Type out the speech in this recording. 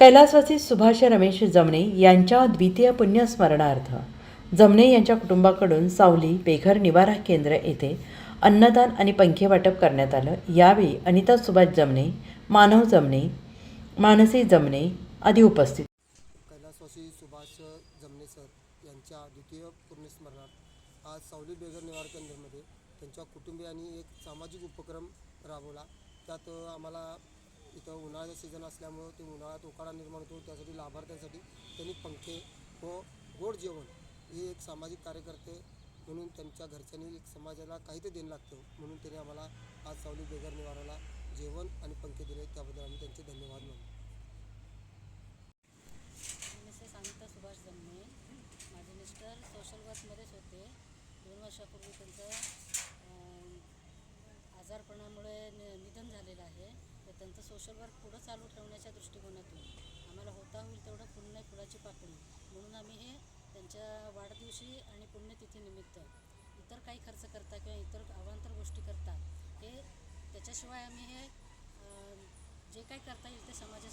कैलासवासी सुभाष रमेश जमणे यांच्या द्वितीय पुण्यस्मरणार्थ जमणे यांच्या कुटुंबाकडून सावली बेघर निवारा केंद्र येथे अन्नदान आणि पंखे वाटप करण्यात आलं. यावेळी अनिता सुभाष जमणे मानव जमणे मानसी जमणे आदी उपस्थित कैलासवासी सुभाष जमणे सर यांच्या द्वितीय पुण्यस्मरणार्थ आज सावली बेघर निवार केंद्रामध्ये त्यांच्या कुटुंबियांनी एक सामाजिक उपक्रम राबवला. त्यात आम्हाला इथं उन्हाळ्याचा सीझन असल्यामुळं ते उन्हाळ्यात उकाडा निर्माण होतो त्यासाठी लाभार्थ्यांसाठी त्यांनी पंखे व गोड जेवण हे एक सामाजिक कार्यकर्ते म्हणून त्यांच्या घरच्यांनी एक समाजाला काहीतरी देणं लागतं. म्हणून त्यांनी आम्हाला आज सावली बेगर निवाराला जेवण आणि पंखे दिले त्याबद्दल आम्ही त्यांचे धन्यवाद मानतो. मिसेस अनिता सुभाष जमणे. माझे मिस्टर सोशल वर्कमध्येच होते. दोन वर्षापूर्वी त्यांचं आजारपणामुळे नि निधन झालेलं आहे. सोशल वर्क पुढं चालू ठेवण्याच्या दृष्टिकोनातून आम्हाला होता होईल तेवढं पुण्य फुलाची पाकळी. म्हणून आम्ही हे त्यांच्या वाढदिवशी आणि पुण्यतिथीनिमित्त इतर काही खर्च करता किंवा इतर अवांतर गोष्टी करता हे त्याच्याशिवाय आम्ही हे जे काही करता येईल ते समाज